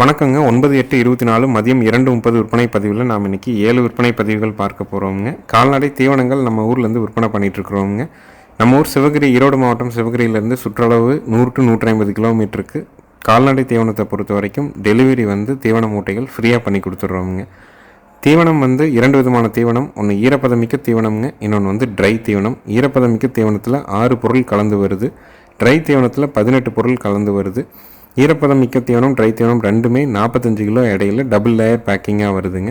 வணக்கங்க. ஒன்பது எட்டு இருபத்தி நாலு மதியம் இரண்டு முப்பது விற்பனை பதிவில் நாம் இன்றைக்கி ஏழு விற்பனை பதிவுகள் பார்க்க போகிறோமுங்க கால்நடை தீவனங்கள் நம்ம ஊர்லேருந்து விற்பனை பண்ணிகிட்ருக்குறோங்க நம்ம ஊர் சிவகிரி ஈரோடு மாவட்டம் சிவகிரியிலேருந்து சுற்றளவு நூறு டு நூற்றி ஐம்பது கிலோமீட்டருக்கு. கால்நடை தீவனத்தை பொறுத்த வரைக்கும் டெலிவரி வந்து தீவன மூட்டைகள் ஃப்ரீயாக பண்ணி கொடுத்துட்றோமுங்க. தீவனம் வந்து இரண்டு விதமான தீவனம். ஒன்று ஈரப்பதமிக்க தீவனம்ங்க இன்னொன்று வந்து ட்ரை தீவனம். ஈரப்பதமிக்க தீவனத்தில் ஆறு பொருள் கலந்து வருது. ட்ரை தீவனத்தில் பதினெட்டு பொருள் கலந்து வருது. ஈரப்பதம் மிக்க தீவனம் ட்ரை தீவனம் ரெண்டுமே நாற்பத்தஞ்சு கிலோ இடையில டபுள் லேயர் பேக்கிங்காக வருதுங்க.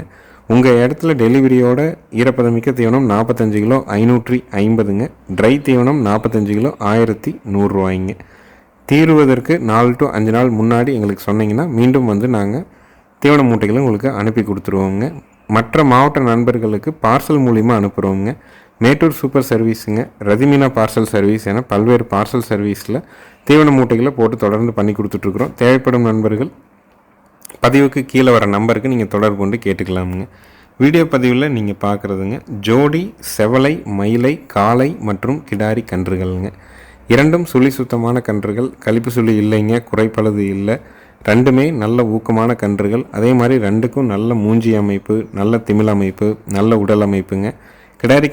உங்கள் இடத்துல டெலிவரியோட ஈரப்பதம் மிக்க தீவனம் நாற்பத்தஞ்சு கிலோ ஐநூற்றி ஐம்பதுங்க. ட்ரை தீவனம் நாற்பத்தஞ்சு கிலோ ஆயிரத்தி நூறுரூவாய்ங்க தீருவதற்கு நாலு டு அஞ்சு நாள் முன்னாடி எங்களுக்கு சொன்னீங்கன்னா மீண்டும் வந்து நாங்கள் தீவன மூட்டைகளை உங்களுக்கு அனுப்பி கொடுத்துருவோங்க. மற்ற மாவட்ட நண்பர்களுக்கு பார்சல் மூலிமா அனுப்புகிறோங்க Mettur super சர்வீஸுங்க. Rathimeena parcel service. என பல்வேறு பார்சல் சர்வீஸில் தீவன மூட்டைகளை போட்டு தொடர்ந்து பண்ணி கொடுத்துட்ருக்குறோம். தேவைப்படும் நண்பர்கள் பதிவுக்கு கீழே வர நம்பருக்கு நீங்கள் தொடர்பு கொண்டு கேட்டுக்கலாமுங்க. வீடியோ பதிவில் நீங்கள் பார்க்குறதுங்க ஜோடி செவலை மயிலை காளை மற்றும் கிடாரி கன்றுகள்ங்க. இரண்டும் சுழி சுத்தமான கன்றுகள் கழிப்பு சுழி இல்லைங்க குறைப்பழுது இல்லை. ரெண்டுமே நல்ல ஊக்கமான கன்றுகள். அதே மாதிரி ரெண்டுக்கும் நல்ல மூஞ்சி அமைப்பு நல்ல திமிழ் அமைப்பு நல்ல உடல் அமைப்புங்க. கிடாரி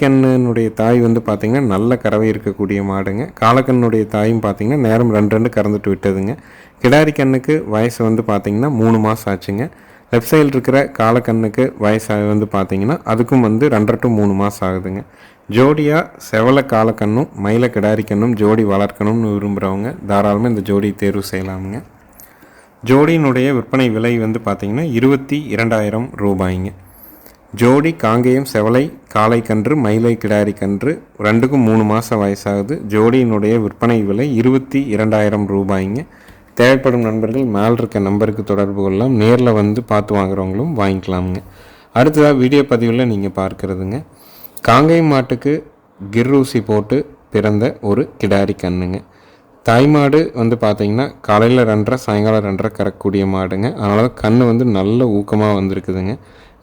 தாய் வந்து பார்த்திங்கன்னா நல்ல கறவை இருக்கக்கூடிய மாடுங்க. காலக்கண்ணுடைய தாயும் பார்த்திங்கன்னா நேரம் ரெண்டு ரெண்டு கறந்துட்டு விட்டதுங்க. கிடாரிக்கண்ணுக்கு வயசு வந்து பார்த்திங்கன்னா மூணு மாதம் ஆச்சுங்க. லெஃப்ட் சைடில் இருக்கிற காலக்கண்ணுக்கு வயசாக வந்து பார்த்திங்கன்னா அதுக்கும் வந்து ரெண்டரை டு மூணு மாதம் ஆகுதுங்க. ஜோடியாக செவல காலக்கண்ணும் மயில கிடாரிக்கண்ணும் ஜோடி வளர்க்கணும்னு விரும்புகிறவங்க தாராளமாக இந்த ஜோடியை தேர்வு செய்யலாமுங்க. ஜோடியினுடைய விற்பனை விலை வந்து பார்த்திங்கன்னா இருபத்தி இரண்டாயிரம் ரூபாய்ங்க. ஜோடி காங்கேயம் செவலை காளை கன்று மயிலை கிடாரி கன்று ரெண்டுக்கும் மூணு மாதம் வயசாகுது. ஜோடியினுடைய விற்பனை விலை இருபத்தி இரண்டாயிரம் ரூபாய்ங்க. தேவைப்படும் நண்பர்கள் மேல் இருக்க நம்பருக்கு தொடர்பு கொள்ளலாம். நேரில் வந்து பார்த்து வாங்குறவங்களும் வாங்கிக்கலாமுங்க. அடுத்ததாக வீடியோ பதிவில் நீங்கள் பார்க்குறதுங்க. காங்கேயம் மாட்டுக்கு கிர்ரூசி போட்டு பிறந்த ஒரு கிடாரி கண்ணுங்க. தாய்மாடு வந்து பார்த்தீங்கன்னா காலையில் ரெண்டரை சாயங்காலம் ரெண்டரை கறக்கக்கூடிய மாடுங்க. அதனால கண் வந்து நல்ல ஊக்கமாக வந்திருக்குதுங்க.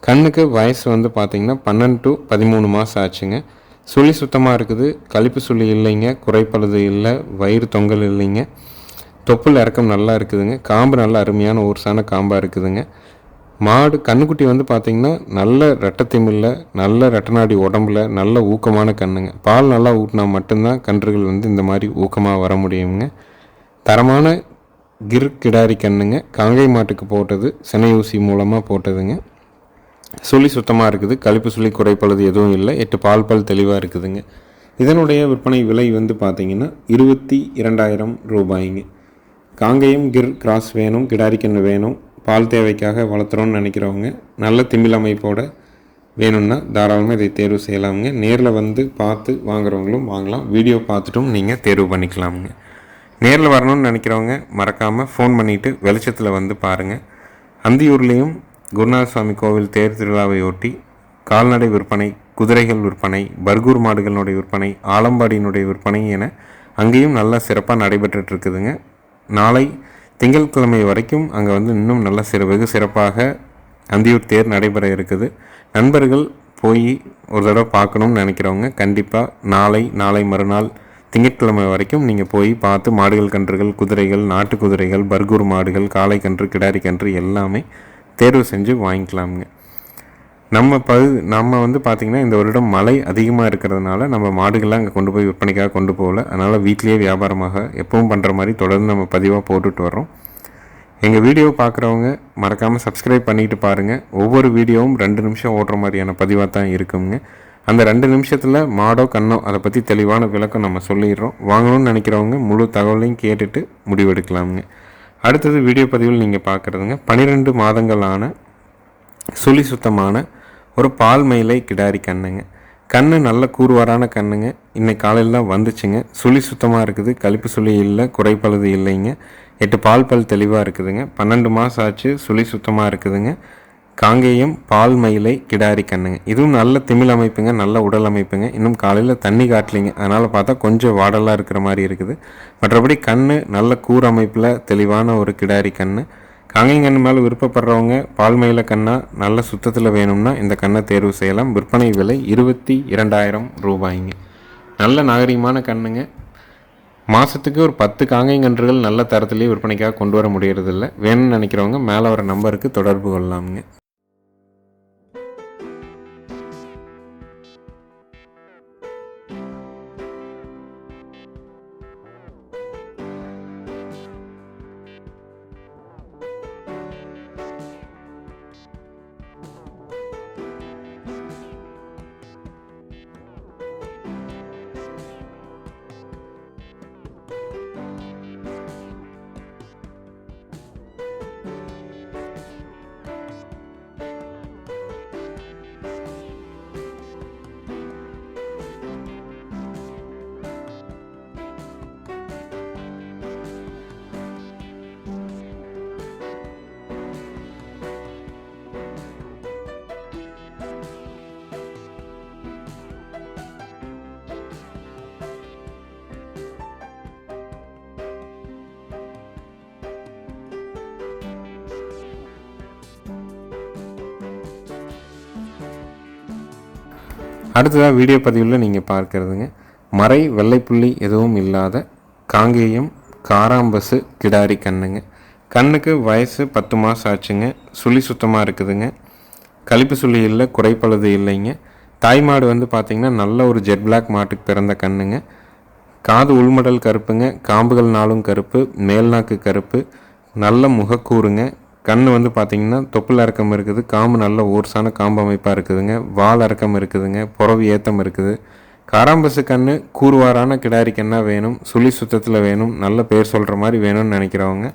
கண்ணுக்கு வயசு வந்து பார்த்திங்கன்னா பன்னெண்டு டு பதிமூணு மாதம் ஆச்சுங்க. சுழி சுத்தமாக இருக்குது. கழிப்பு சுழி இல்லைங்க. குறைப்பழுது இல்லை. வயிறு தொங்கல் இல்லைங்க. தொப்புள் இறக்கம் நல்லா இருக்குதுங்க. காம்பு நல்லா அருமையான ஊர்சான காம்பாக இருக்குதுங்க. மாடு கண்ணுக்குட்டி வந்து பார்த்திங்கன்னா நல்ல ரெட்டத்திமில்ல நல்ல ரெட்டநாடி உடம்புல நல்ல ஊக்கமான கண்ணுங்க. பால் நல்லா ஊட்டினா மட்டும்தான் கன்றுகள் வந்து இந்த மாதிரி ஊக்கமாக வர முடியுங்க. தரமான கிர் கிடாரி கண்ணுங்க. காங்கை மாட்டுக்கு போட்டது. சினை ஊசி மூலமாக போட்டதுங்க. சுழி சுத்தமாக இருக்குது. கழிப்பு சுழி குறைப்பழுது எதுவும் இல்லை. எட்டு பால் பால் தெளிவாக இருக்குதுங்க. இதனுடைய விற்பனை விலை வந்து பார்த்திங்கன்னா இருபத்தி இரண்டாயிரம் ரூபாய்ங்க. காங்கேயம் கிர் கிராஸ் வேணும் கிடாரிக்கன்று வேணும். பால் தேவைக்காக வளர்த்துறோன்னு நினைக்கிறவங்க நல்ல திமிழ் அமைப்போட வேணும்னா தாராளமாக இதை தேர்வு செய்யலாமுங்க. நேரில் வந்து பார்த்து வாங்குறவங்களும் வாங்கலாம். வீடியோ பார்த்துட்டும் நீங்கள் தேர்வு பண்ணிக்கலாமுங்க. நேரில் வரணும்னு நினைக்கிறவங்க மறக்காமல் ஃபோன் பண்ணிவிட்டு வெளிச்சத்தில் வந்து பாருங்கள் அந்தியூர்லேயும் குருநாத சுவாமி கோவில் தேர் திருவிழாவையொட்டி கால்நடை விற்பனை குதிரைகள் விற்பனை பர்கூர் மாடுகளினுடைய விற்பனை ஆலம்பாடியினுடைய விற்பனை என அங்கேயும் நல்லா சிறப்பாக நடைபெற்றுட்டு இருக்குதுங்க நாளை திங்கட்கிழமை வரைக்கும் அங்கே வந்து இன்னும் நல்ல சிற வெகு சிறப்பாக அந்தியூர் தேர் நடைபெற இருக்குது. நண்பர்கள் போய் ஒரு தடவை பார்க்கணும்னு நினைக்கிறவங்க கண்டிப்பாக நாளை நாளை மறுநாள் திங்கட்கிழமை வரைக்கும் நீங்கள் போய் பார்த்து மாடுகள் கன்றுகள் குதிரைகள் நாட்டு குதிரைகள் பர்கூர் மாடுகள் காளை கன்று கிடாரி கன்று எல்லாமே தேர்வு செஞ்சு வாங்கிக்கலாமுங்க. நம்ம பகு நம்ம வந்து பார்த்திங்கன்னா இந்த வருடம் மழை அதிகமாக இருக்கிறதுனால நம்ம மாடுகள்லாம் அங்கே கொண்டு போய் விற்பனைக்காக கொண்டு போகல. அதனால் வீட்லேயே வியாபாரமாக எப்பவும் பண்ணுற மாதிரி தொடர்ந்து நம்ம பதிவாக போட்டுட்டு வரோம் எங்கள் வீடியோ பார்க்குறவங்க மறக்காமல் சப்ஸ்கிரைப் பண்ணிக்கிட்டு பாருங்கள் ஒவ்வொரு வீடியோவும் ரெண்டு நிமிஷம் ஓடுற மாதிரியான பதிவாக தான் இருக்குங்க. அந்த ரெண்டு நிமிஷத்தில் மாடோ கண்ணோ அதை பற்றி தெளிவான விளக்கம் நம்ம சொல்லிடுறோம். வாங்கணும்னு நினைக்கிறவங்க முழு தகவலையும் கேட்டுட்டு முடிவெடுக்கலாமுங்க. அடுத்தது வீடியோ பதிவில் நீங்கள் பார்க்குறதுங்க பன்னிரெண்டு மாதங்களான சுழி சுத்தமான ஒரு பால் மயிலை கிடாரி கண்ணுங்க. கண்ணு நல்ல கூறுவாரான கண்ணுங்க. இன்னைக்கு காலையில் தான் வந்துச்சுங்க. சுழி சுத்தமாக இருக்குது. கழிப்பு சுழி இல்லை குறைப்பழுது இல்லைங்க. எட்டு பால் பல் தெளிவாக இருக்குதுங்க. பன்னெண்டு மாதம் ஆச்சு சுழி சுத்தமாக இருக்குதுங்க. காங்கேயம் பால் மயிலை கிடாரி கண்ணுங்க. இதுவும் நல்ல திமிழ் அமைப்புங்க நல்ல உடல் அமைப்புங்க. இன்னும் காலையில் தண்ணி காட்டலிங்க. அதனால் பார்த்தா கொஞ்சம் வாடலாக இருக்கிற மாதிரி இருக்குது. மற்றபடி கண் நல்ல கூர் அமைப்பில் தெளிவான ஒரு கிடாரி கண் காங்கேயம் கண் மேலே விருப்பப்படுறவங்க பால் மயில கண்ணாக நல்ல சுத்தத்தில் வேணும்னா இந்த கண்ணை தேர்வு செய்யலாம். விற்பனை விலை இருபத்தி இரண்டாயிரம் ரூபாய்ங்க. நல்ல நாகரிகமான கண்ணுங்க. மாதத்துக்கு ஒரு பத்து காங்கைங்கன்றுகள் நல்ல தரத்துலேயே விற்பனைக்காக கொண்டு வர முடியறதில்ல. வேணும்னு நினைக்கிறவங்க மேலே வர நம்பருக்கு தொடர்பு கொள்ளலாமுங்க. அடுத்ததாக வீடியோ பதிவில் நீங்கள் பார்க்கறதுங்க. மறை வெள்ளைப்புள்ளி எதுவும் இல்லாத காங்கேயம் காராம்பசு கிடாரி கண்ணுங்க. கண்ணுக்கு வயசு பத்து மாதம் ஆச்சுங்க. சுழி சுத்தமாக இருக்குதுங்க. கழிப்பு சுழி இல்லை குறைப்பழுது இல்லைங்க. தாய்மாடு வந்து பார்த்திங்கன்னா நல்ல ஒரு ஜெட் பிளாக் மாட்டுக்கு பிறந்த கண்ணுங்க. காது உள்மடல் கருப்புங்க. காம்புகள் நாளும் கருப்பு. மேல்நாக்கு கருப்பு. நல்ல முகக்கூறுங்க. கண் வந்து பார்த்திங்கன்னா தொப்புள் இறக்கம் இருக்குது. காம்பு நல்ல ஓர்ஸான காம்பு அமைப்பாக இருக்குதுங்க. வால் இறக்கம் இருக்குதுங்க. புறவு ஏத்தம் இருக்குது. காராம்பசு கண் கூறுவாரான கிடாரி கண்ணாக வேணும். சுழி சுத்தத்தில் வேணும். நல்ல பேர் சொல்கிற மாதிரி வேணும்னு நினைக்கிறவங்க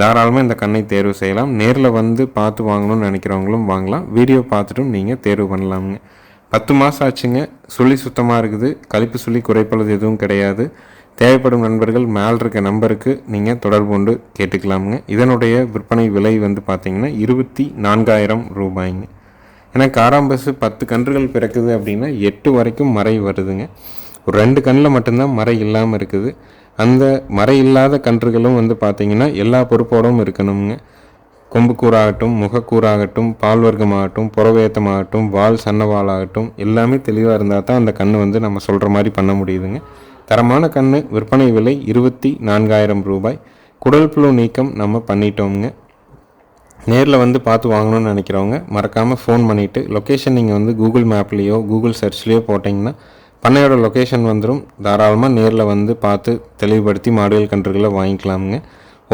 தாராளமாக இந்த கண்ணை தேர்வு செய்யலாம். நேரில் வந்து பார்த்து வாங்கணும்னு நினைக்கிறவங்களும் வாங்கலாம். வீடியோ பார்த்துட்டும் நீங்கள் தேர்வு பண்ணலாமுங்க. பத்து மாதம் ஆச்சுங்க. சுழி சுத்தமாக இருக்குது. கழிப்பு சுழி குறைப்பளது எதுவும் கிடையாது. தேவைப்படும் நண்பர்கள் மேல் இருக்க நம்பருக்கு நீங்கள் தொடர்பு கொண்டு கேட்டுக்கலாமுங்க. இதனுடைய விற்பனை விலை வந்து பார்த்திங்கன்னா இருபத்தி நான்காயிரம் ரூபாய்ங்க. ஏன்னா காராம்பஸ் பத்து கன்றுகள் பிறக்குது அப்படின்னா எட்டு வரைக்கும் மறை வருதுங்க. ஒரு ரெண்டு கண்ணில் மட்டும்தான் மறை இல்லாமல் இருக்குது. அந்த மறை இல்லாத கன்றுகளும் வந்து பார்த்திங்கன்னா எல்லா பொறுப்போடும் இருக்கணுங்க. கொம்புக்கூறாகட்டும் முகக்கூறாகட்டும் பால் வர்க்கமாகட்டும் புறவேத்தமாகட்டும் வால் சன்னவாலாகட்டும் எல்லாமே தெளிவாக இருந்தால் தான் அந்த கண் வந்து நம்ம சொல்கிற மாதிரி பண்ண முடியுதுங்க. தரமான கண் விற்பனை விலை இருபத்தி நான்காயிரம் ரூபாய். குடல் புழு நீக்கம் நம்ம பண்ணிட்டோங்க நேரில் வந்து பார்த்து வாங்கணும்னு நினைக்கிறவங்க மறக்காமல் ஃபோன் பண்ணிவிட்டு லொக்கேஷன் நீங்கள் வந்து கூகுள் மேப்லேயோ கூகுள் சர்ச்லேயோ போட்டிங்கன்னா பண்ணையோட லொக்கேஷன் வந்துடும் தாராளமாக நேரில் வந்து பார்த்து தெளிவுபடுத்தி மாடுகள் கன்றுகளை வாங்கிக்கலாமுங்க.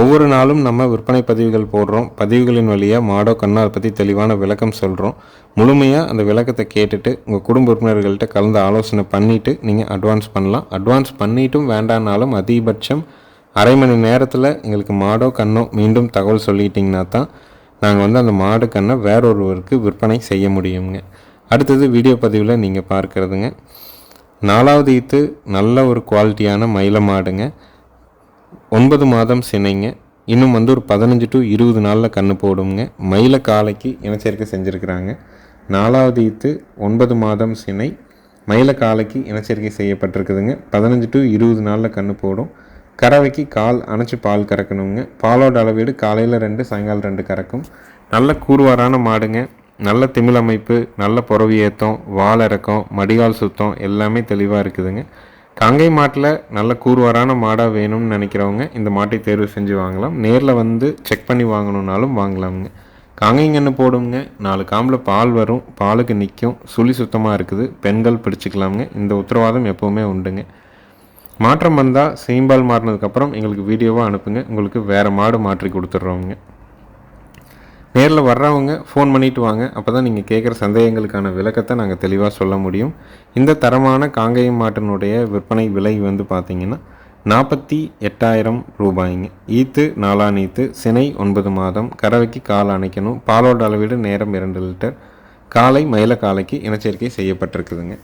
ஒவ்வொரு நாளும் நம்ம விற்பனை பதிவுகள் போடுறோம். பதிவுகளின் வழியாக மாடோ கண்ணார் பற்றி தெளிவான விளக்கம் சொல்கிறோம் முழுமையாக அந்த விளக்கத்தை கேட்டுட்டு உங்கள் குடும்ப உறுப்பினர்கள்ட்ட கலந்து ஆலோசனை பண்ணிவிட்டு நீங்கள் அட்வான்ஸ் பண்ணலாம். அட்வான்ஸ் பண்ணிட்டும் வேண்டானாலும் அதிகபட்சம் அரை மணி நேரத்தில் எங்களுக்கு மாடோ கண்ணோ மீண்டும் தகவல் சொல்லிட்டிங்கன்னா தான் நாங்கள் வந்து அந்த மாடு கண்ணை வேறொருவருக்கு விற்பனை செய்ய முடியுங்க. அடுத்தது வீடியோ பதிவில் நீங்கள் பார்க்குறதுங்க. நாலாவது ஈத்து நல்ல ஒரு குவாலிட்டியான மயில மாடுங்க. ஒன்பது மாதம் சினைங்க. இன்னும் வந்து ஒரு பதினஞ்சு டு இருபது நாளில் கன்று போடுங்க மயில காலைக்கு இனச்சேர்க்கை செஞ்சுருக்கிறாங்க. நாலாவது ஈத்து ஒன்பது மாதம் சினை. மயில காலைக்கு இனச்சேர்க்கை செய்யப்பட்டிருக்குதுங்க. பதினஞ்சு டு இருபது நாளில் கன்று போடும். கறவைக்கு கால் அணைச்சி பால் கறக்கணுங்க. பாலோட அளவீடு காலையில் ரெண்டு சாயங்காலம் ரெண்டு கறக்கும். நல்ல கூறுவாரான மாடுங்க. நல்ல திமிழ் அமைப்பு நல்ல புறவி ஏத்தம் வால் இறக்கம் மடிகால் சுத்தம் எல்லாமே தெளிவாக இருக்குதுங்க. காங்கை மாட்டில் நல்ல கூறுவாரான மாடாக வேணும்னு நினைக்கிறவங்க இந்த மாட்டை தேர்வு செஞ்சு வாங்கலாம். நேரில் வந்து செக் பண்ணி வாங்கணுன்னாலும் வாங்கலாமுங்க. காங்கைங்கன்னு போடுங்க. நாலு காம்பில் பால் வரும். பாலுக்கு நிற்கும் சுழி சுத்தமாக இருக்குது. பெண்கள் பிடிச்சிக்கலாமுங்க. இந்த உத்தரவாதம் எப்போவுமே உண்டுங்க. மாற்றம் வந்தால் சீம்பால் மாறினதுக்கப்புறம் எங்களுக்கு வீடியோவாக அனுப்புங்க. உங்களுக்கு வேறு மாடு மாற்றி கொடுத்துட்றோங்க நேரில் வர்றவங்க ஃபோன் பண்ணிவிட்டு வாங்க. அப்போ தான் நீங்கள் கேட்குற சந்தேகங்களுக்கான விளக்கத்தை நாங்கள் தெளிவாக சொல்ல முடியும். இந்த தரமான காங்கேயம் மாட்டினுடைய விற்பனை விலை வந்து பார்த்திங்கன்னா நாற்பத்தி எட்டாயிரம் ரூபாய்ங்க. ஈத்து நாலா நீத்து சினை ஒன்பது மாதம் கறவைக்கு கால் அணைக்கணும் பாலோட அளவீடு நேரம் இரண்டு லிட்டர் காலை மயில காலைக்கு இனச்சேர்க்கை செய்யப்பட்டிருக்குதுங்க.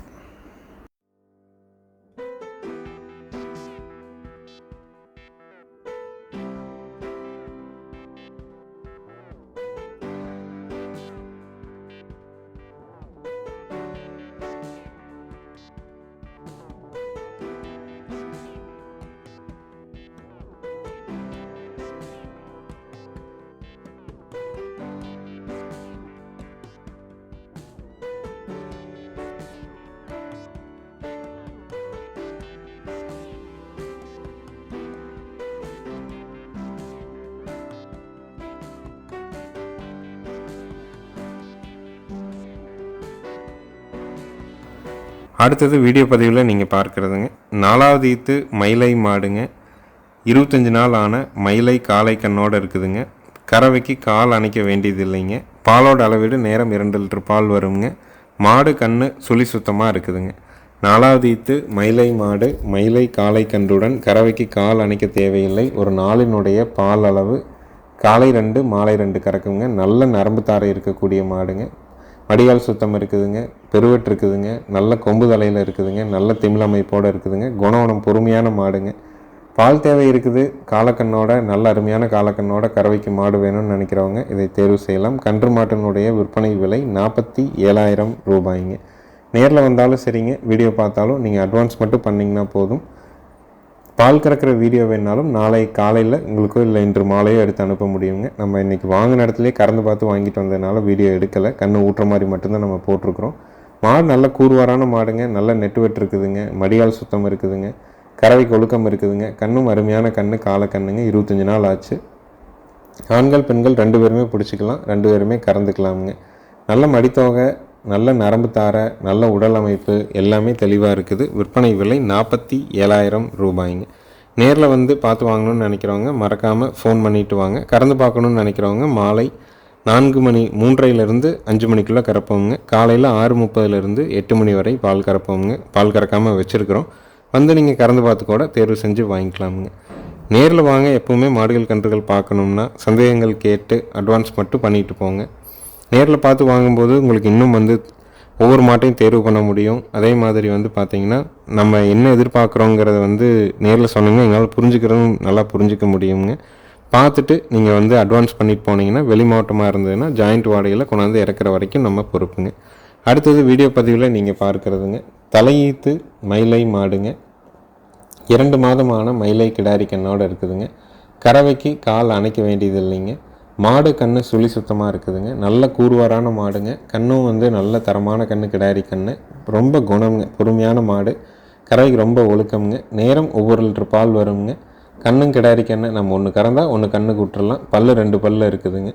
அடுத்தது வீடியோ பதிவில் நீங்கள் பார்க்குறதுங்க. நாலாவது ஈத்து மயிலை மாடுங்க. இருபத்தஞ்சி நாள் ஆன மயிலை காலை கண்ணோடு இருக்குதுங்க. கறவைக்கு கால் அணைக்க வேண்டியது இல்லைங்க பாலோட அளவீடு நேரம் இரண்டு லிட்டர் பால் வருங்க. மாடு கன்று சுழி சுத்தமாக இருக்குதுங்க. நாலாவது ஈத்து மயிலை மாடு மயிலை காலை கன்றுடன் கறவைக்கு கால் அணைக்க தேவையில்லை. ஒரு நாளினுடைய பால் அளவு காலை ரெண்டு மாலை ரெண்டு கறக்குங்க. நல்ல நரம்பு தாரை இருக்கக்கூடிய மாடுங்க. வடிகால் சுத்தம் இருக்குதுங்க பெருவெட்டு இருக்குதுங்க நல்ல கொம்பு தலையில் இருக்குதுங்க நல்ல திமிழ் அமைப்போடு இருக்குதுங்க குணவனம் பொறுமையான மாடுங்க. பால் தேவை இருக்குது காலக்கண்ணோட நல்ல அருமையான காலக்கண்ணோட கறவைக்கு மாடு வேணும்னு நினைக்கிறவங்க இதை தேர்வு செய்யலாம். கன்று மாட்டினுடைய விற்பனை விலை நாற்பத்தி ஏழாயிரம் ரூபாய்ங்க. நேரில் வந்தாலும் சரிங்க வீடியோ பார்த்தாலும் நீங்கள் அட்வான்ஸ் மட்டும் பண்ணிங்கன்னா போதும். பால் கறக்கிற வீடியோ வேணாலும் நாளை காலையில் உங்களுக்கோ இல்லை இன்று மாலையோ எடுத்து அனுப்ப முடியுங்க. நம்ம இன்றைக்கி வாங்கின இடத்துலேயே கறந்து பார்த்து வாங்கிட்டு வந்ததுனால வீடியோ எடுக்கலை. கண்ணு ஊட்டுற மாதிரி மட்டும்தான் நம்ம போட்டிருக்கிறோம். மாடு நல்ல கூறுவாரான மாடுங்க. நல்ல நெட்டு இருக்குதுங்க. மடியால் சுத்தம் இருக்குதுங்க. கறவை ஒழுக்கம் இருக்குதுங்க. கண்ணும் அருமையான கண்ணு காலை கண்ணுங்க. இருபத்தஞ்சி நாள் ஆச்சு. ஆண்கள் பெண்கள் ரெண்டு பேருமே பிடிச்சிக்கலாம். ரெண்டு பேருமே கறந்துக்கலாமுங்க. நல்ல மடித்தொகை நல்ல நரம்பு தார நல்ல உடல் அமைப்பு எல்லாமே தெளிவாக இருக்குது. விற்பனை விலை நாற்பத்தி ஏழாயிரம் ரூபாய்ங்க. நேரில் வந்து பார்த்து வாங்கணும்னு நினைக்கிறவங்க மறக்காமல் ஃபோன் பண்ணிவிட்டு வாங்க. கறந்து பார்க்கணுன்னு நினைக்கிறவங்க மாலை நான்கு மணி மூன்றையிலேருந்து அஞ்சு மணிக்குள்ளே கறப்போங்க காலையில் ஆறு முப்பதுலேருந்து எட்டு மணி வரை பால் கறப்போங்க பால் கறக்காமல் வச்சுருக்குறோம். வந்து நீங்கள் கறந்து பார்த்து கூட தேர்வு செஞ்சு வாங்கிக்கலாமுங்க. நேரில் வாங்க எப்போவுமே மாடுகள் கன்றுகள் பார்க்கணும்னா சந்தேகங்கள் கேட்டு அட்வான்ஸ் மட்டும் பண்ணிட்டு போங்க. நேரில் பார்த்து வாங்கும்போது உங்களுக்கு இன்னும் வந்து ஒவ்வொரு மாட்டையும் தேர்வு பண்ண முடியும். அதே மாதிரி வந்து பார்த்திங்கன்னா நம்ம என்ன எதிர்பார்க்குறோங்கிறத வந்து நேரில் சொன்னீங்கன்னா எங்களால் புரிஞ்சுக்கிறதும் நல்லா புரிஞ்சிக்க முடியுங்க. பார்த்துட்டு நீங்கள் வந்து அட்வான்ஸ் பண்ணிட்டு போனீங்கன்னா வெளி மாவட்டமாக இருந்ததுன்னா ஜாயிண்ட் வாடகையில் கொண்டாந்து இறக்குற வரைக்கும் நம்ம பொறுப்புங்க. அடுத்தது வீடியோ பதிவில் நீங்கள் பார்க்குறதுங்க. தலையீத்து மயிலை மாடுங்க. இரண்டு மாதமான மயிலை கிடாரி கண்ணோடு இருக்குதுங்க. கறவைக்கு கால் அணைக்க வேண்டியது இல்லைங்க மாடு கண்ணு சுழி சுத்தமாக இருக்குதுங்க. நல்ல கூறுவாரான மாடுங்க. கண்ணும் வந்து நல்ல தரமான கண்ணு கிடாரி கண்ணு. ரொம்ப குணம்ங்க. பொறுமையான மாடு. கறவைக்கு ரொம்ப ஒழுக்கம்ங்க. நேரம் ஒவ்வொரு லிட்டர் பால் வருங்க கண்ணும் கிடாரி கண்ணு நம்ம ஒன்று கறந்தால் ஒன்று கண்ணுக்கு விட்டுறலாம் பல்லு ரெண்டு பல்லு இருக்குதுங்க.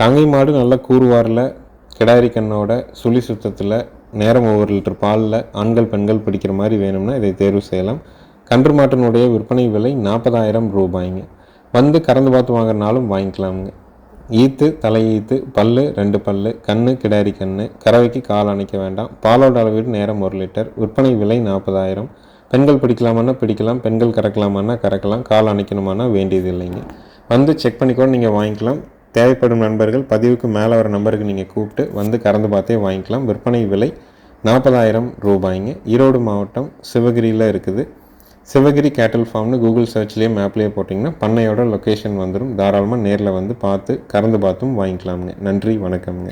காங்கை மாடு நல்ல கூறுவாரில் கிடாரி கண்ணோட சுழி சுத்தத்தில் நேரம் ஒவ்வொரு லிட்டர் பாலில் ஆண்கள் பெண்கள் பிடிக்கிற மாதிரி வேணும்னா இதை தேர்வு செய்யலாம். கன்று மாட்டினுடைய விற்பனை விலை நாற்பதாயிரம் ரூபாய்ங்க. வந்து கறந்து பார்த்து வாங்குறனாலும் வாங்கிக்கலாமுங்க. ஈத்து தலை ஈத்து பல்லு ரெண்டு பல்லு கண்ணு கிடாரி கண்ணு கறவைக்கு கால் அணைக்க வேண்டாம். பாலோட அளவீடு நேரம் ஒரு லிட்டர். விற்பனை விலை நாற்பதாயிரம். பெண்கள் பிடிக்கலாமான்னா பிடிக்கலாம். பெண்கள் கறக்கலாமான்னா கறக்கலாம். கால் அணைக்கணுமானா வேண்டியது இல்லைங்க. வந்து செக் பண்ணிக்கோன்னு நீங்கள் வாங்கிக்கலாம். தேவைப்படும் நண்பர்கள் பதிவுக்கு மேலே வர நம்பருக்கு நீங்கள் கூப்பிட்டு வந்து கறந்து பார்த்தே வாங்கிக்கலாம். விற்பனை விலை நாற்பதாயிரம் ரூபாய்ங்க. ஈரோடு மாவட்டம் சிவகிரியில் இருக்குது. சிவகிரி கேட்டல் ஃபார்ம்னு கூகுள் சர்ச்லேயே மேப்லேயே போட்டிங்கன்னா பண்ணையோட லொக்கேஷன் வந்துடும் தாராளமாக நேரில் வந்து பார்த்து கறந்து பார்த்தும் வாங்கிக்கலாமுங்க. நன்றி வணக்கம்ங்க.